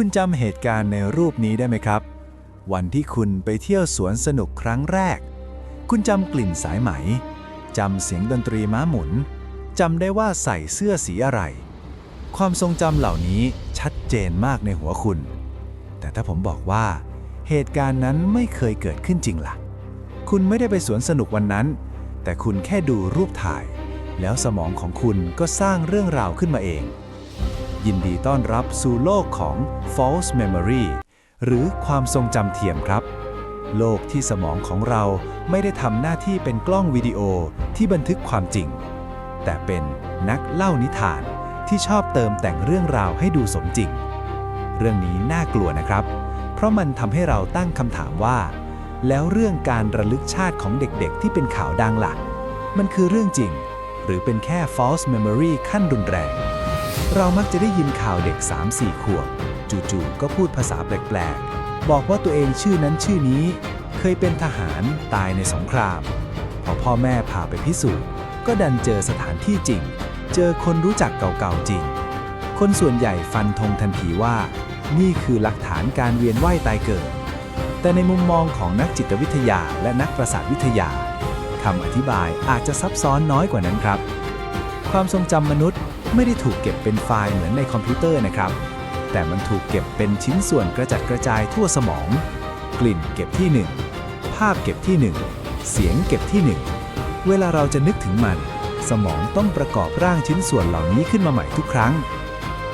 คุณจำเหตุการณ์ในรูปนี้ได้ไหมครับ วันที่คุณไปเที่ยวสวนสนุกครั้งแรก คุณจำกลิ่นสายไหมจำเสียงดนตรีม้าหมุนจำได้ว่าใส่เสื้อสีอะไร ความทรงจำเหล่านี้ชัดเจนมากในหัวคุณ แต่ถ้าผมบอกว่า เหตุการณ์นั้นไม่เคยเกิดขึ้นจริงล่ะ คุณไม่ได้ไปสวนสนุกวันนั้น แต่คุณแค่ดูรูปถ่าย แล้วสมองของคุณก็สร้างเรื่องราวขึ้นมาเอง ยินดีต้อนรับสู่โลกของ false memory หรือความทรงจำเทียมครับ โลกที่สมองของเราไม่ได้ทำหน้าที่เป็นกล้องวิดีโอที่บันทึกความจริง แต่เป็นนักเล่านิทานที่ชอบเติมแต่งเรื่องราวให้ดูสมจริง เรื่องนี้น่ากลัวนะครับ เพราะมันทำให้เราตั้งคำถามว่า แล้วเรื่องการระลึกชาติของเด็กๆ ที่เป็นข่าวดังล่ะ มันคือเรื่องจริง หรือเป็นแค่ false memory ขั้นรุนแรง เรามักจะได้ยินข่าวเด็ก 3-4 ขวบ จู่ๆก็พูดภาษาแปลกๆ บอกว่าตัวเองชื่อนั้นชื่อนี้ เคยเป็นทหารตายในสงคราม พอพ่อแม่พาไปพิสูจน์ ก็ดันเจอสถานที่จริง เจอคนรู้จักเก่าๆจริง คนส่วนใหญ่ฟันธงทันทีว่า นี่คือหลักฐานการเวียนว่ายตายเกิด แต่ในมุมมองของนักจิตวิทยาและนักประสาทวิทยาคำอธิบายอาจจะซับซ้อนน้อยกว่านั้นครับ ความทรงจำมนุษย์ ไม่ได้ถูกเก็บเป็นไฟล์เหมือนในคอมพิวเตอร์นะครับ แต่มันถูกเก็บเป็นชิ้นส่วนกระจัดกระจายทั่วสมอง กลิ่นเก็บที่หนึ่งภาพเก็บที่หนึ่งเสียงเก็บที่หนึ่งเวลาเราจะนึกถึงมัน สมองต้องประกอบร่างชิ้นส่วนเหล่านี้ขึ้นมาใหม่ทุกครั้ง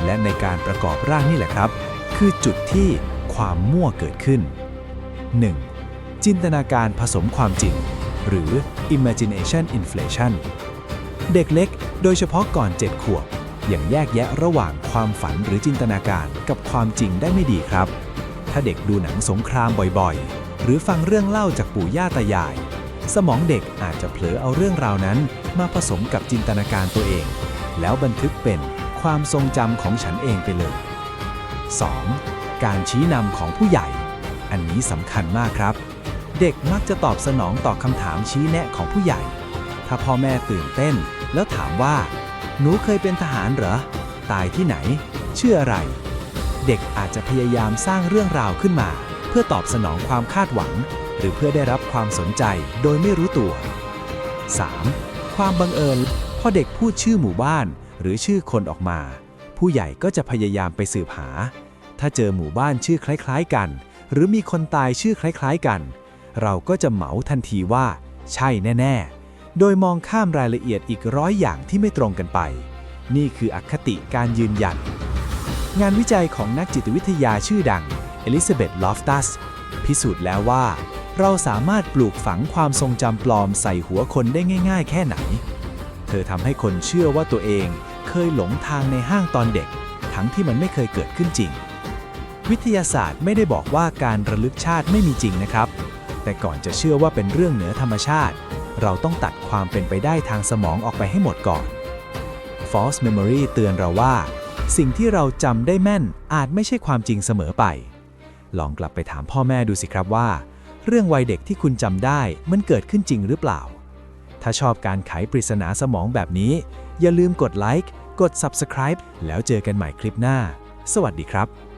และในการประกอบร่างนี่แหละครับ คือจุดที่ความมั่วเกิดขึ้น 1. จินตนาการผสมความจริง หรือ imagination inflation เด็กเล็ก โดยเฉพาะก่อน 7 ขวบอย่างแยกแยะระหว่างความฝันหรือจินตนาการกับความจริงได้ไม่ดีครับ ถ้าเด็กดูหนังสงครามบ่อยๆ หรือฟังเรื่องเล่าจากปู่ย่าตายาย สมองเด็กอาจจะเผลอเอาเรื่องราวนั้น มาผสมกับจินตนาการตัวเอง แล้วบันทึกเป็นความทรงจำของฉันเองไปเลย 2. การชี้นำของผู้ใหญ่ อันนี้สำคัญมากครับ เด็กมักจะตอบสนองต่อคำถามชี้แนะของผู้ใหญ่ ถ้าพ่อแม่ตื่นเต้น แล้วถามว่า หนูเคยเป็นทหารเหรอ ตายที่ไหนชื่ออะไร เด็กอาจจะพยายามสร้างเรื่องราวขึ้นมา เพื่อตอบสนองความคาดหวัง หรือเพื่อได้รับความสนใจโดยไม่รู้ตัว 3. ความบังเอิญพอเด็กพูดชื่อหมู่บ้าน หรือชื่อคนออกมา ผู้ใหญ่ก็จะพยายามไปสืบหา ถ้าเจอหมู่บ้านชื่อคล้ายๆกัน หรือมีคนตายชื่อคล้ายๆกัน เราก็จะเหมาทันทีว่า ใช่แน่ ๆ โดยมองข้ามรายละเอียดอีกร้อยอย่างที่ไม่ตรงกันไป นี่คืออคติการยืนยัน งานวิจัยของนักจิตวิทยาชื่อดังเอลิซาเบธลอฟตัสพิสูจน์แล้วว่า เราสามารถปลูกฝังความทรงจำปลอมใส่หัวคนได้ง่าย ๆ แค่ไหน เธอทำให้คนเชื่อว่าตัวเองเคยหลงทางในห้างตอนเด็ก ทั้งที่มันไม่เคยเกิดขึ้นจริง วิทยาศาสตร์ไม่ได้บอกว่าการระลึกชาติไม่มีจริงนะครับ แต่ก่อนจะเชื่อว่าเป็นเรื่องเหนือธรรมชาติ เราต้องตัดความเป็นไปได้ทางสมองออกไปให้หมดก่อน false memory เตือนเราว่า สิ่งที่เราจำได้แม่นอาจไม่ใช่ความจริงเสมอไป ลองกลับไปถามพ่อแม่ดูสิครับว่า เรื่องวัยเด็กที่คุณจำได้มันเกิดขึ้นจริงหรือเปล่า ถ้าชอบการไขปริศนาสมองแบบนี้ อย่าลืมกดไลค์กด Subscribe แล้วเจอกันใหม่คลิปหน้า สวัสดีครับ